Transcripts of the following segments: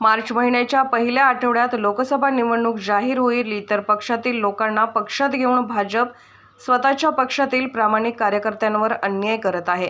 मार्च महिन्याच्या पहिल्या आठवड्यात लोकसभा निवडणूक जाहीर होईल इतर पक्षातील लोकांना पक्षात घेऊन भाजप स्वतःच्या पक्षातील प्रामाणिक कार्यकर्त्यांवर अन्याय करत आहे.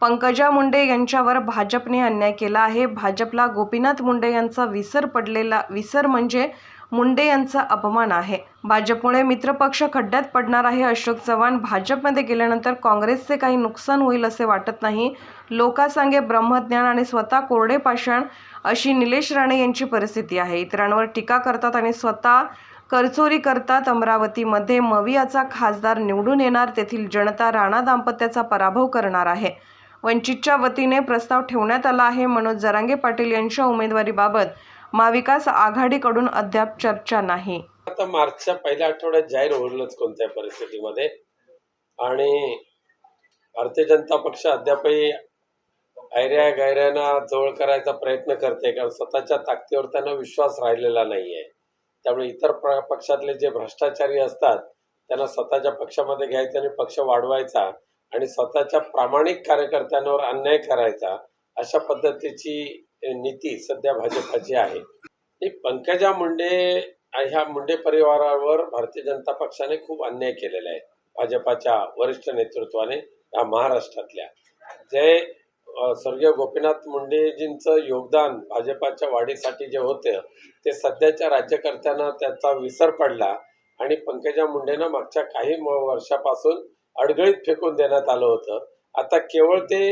पंकजा मुंडे यांच्यावर भाजपने अन्याय केला आहे. भाजपला गोपीनाथ मुंडे यांचा विसर पडलेला विसर म्हणजे मुंडे यांचा अपमान आहे. भाजपमुळे मित्रपक्ष खड्ड्यात पडणार आहे. अशोक चव्हाण भाजपमध्ये गेल्यानंतर काँग्रेसचे काही नुकसान होईल असे वाटत नाही. लोकासांगे ब्रह्मज्ञान आणि स्वतः कोरडे पाषाण अशी निलेश राणे यांची परिस्थिती आहे. इतरांवर टीका करतात आणि स्वतः करचोरी करतात. अमरावतीमध्ये मवियाचा खासदार निवडून येणार. तेथील जनता राणा दाम्पत्याचा पराभव करणार आहे. वंचितच्या वतीने प्रस्ताव ठेवण्यात आला आहे. मनोज जरांगे पाटील यांच्या उमेदवारीबाबत महाविकास आघाडीकडून अद्याप चर्चा नाही. आता मार्चच्या पहिल्या आठवड्यात जाहीर होईलच कोणत्या परिस्थितीमध्ये. आणि भारतीय जनता पक्ष अद्यापही ऐऱ्या गैऱ्यांना जवळ करायचा प्रयत्न करते कारण स्वतःच्या ताकदीवर त्यांना विश्वास राहिलेला नाही आहे त्यामुळे इतर पक्षातले जे भ्रष्टाचारी असतात त्यांना स्वतःच्या पक्षामध्ये घ्यायचं आणि पक्ष वाढवायचा आणि स्वतःच्या प्रामाणिक कार्यकर्त्यांवर अन्याय करायचा अशा पद्धतीची नीती सध्या भाजपाची आहे. पंकजा मुंडे ह्या मुंडे परिवारावर भारतीय जनता पक्षाने खूप अन्याय केलेला आहे. भाजपाच्या वरिष्ठ नेतृत्वाने या महाराष्ट्रातल्या. जे स्वर्गीय गोपीनाथ मुंडेजींचं योगदान भाजपाच्या वाढीसाठी जे होतं ते सध्याच्या राज्यकर्त्यांना त्याचा विसर पडला आणि पंकजा मुंडेंना मागच्या काही वर्षापासून अडगळीत फेकून देण्यात आलं होतं. आता केवळ ते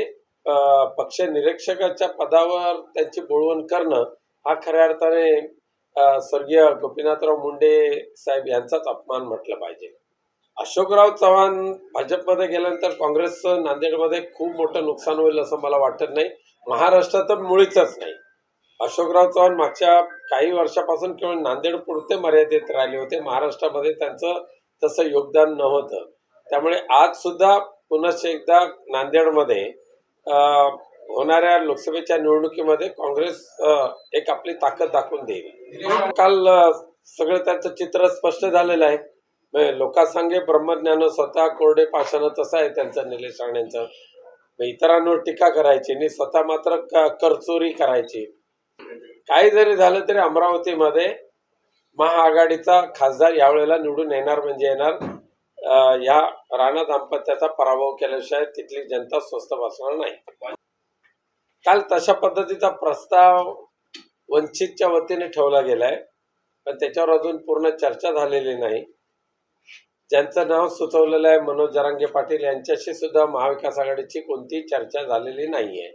पक्ष निरीक्षकाच्या पदावर त्यांची बोळवण करणं हा खऱ्या अर्थाने स्वर्गीय गोपीनाथराव मुंडे साहेब यांचाच अपमान म्हटलं पाहिजे. अशोकराव चव्हाण भाजपमध्ये गेल्यानंतर काँग्रेसचं नांदेडमध्ये खूप मोठं नुकसान होईल असं मला वाटत नाही. महाराष्ट्रात तर मुळीच नाही. अशोकराव चव्हाण मागच्या काही वर्षापासून केवळ नांदेड पुरते मर्यादित राहिले होते. महाराष्ट्रामध्ये त्यांचं तसं योगदान नव्हतं. त्यामुळे आज सुद्धा पुनश्च एकदा नांदेडमध्ये होणाऱ्या लोकसभेच्या निवडणुकीमध्ये काँग्रेस एक आपली ताकद दाखवून देईल. काल सगळं त्यांचं चित्र स्पष्ट झालेलं आहे. म्हणजे लोकांसांगे ब्रह्मज्ञान स्वतः कोरडे पाषाण तसं आहे त्यांचं निलेश राणेंचं. इतरांवर टीका करायची आणि स्वतः मात्र करचोरी करायची. काही जरी झालं तरी अमरावतीमध्ये महाआघाडीचा खासदार यावेळेला निवडून येणार म्हणजे येणार. ह्या या राणा दाम्पत्याचा पराभव केल्याशिवाय तिथली जनता स्वस्त बसणार नाही. काल तशा पद्धतीचा प्रस्ताव वंचितच्या वतीने ठेवला गेलाय पण त्याच्यावर अजून पूर्ण चर्चा झालेली नाही. ज्यांचं नाव सुचवलेलं आहे मनोज जरांगे पाटील यांच्याशी सुद्धा महाविकास आघाडीची कोणतीही चर्चा झालेली नाही आहे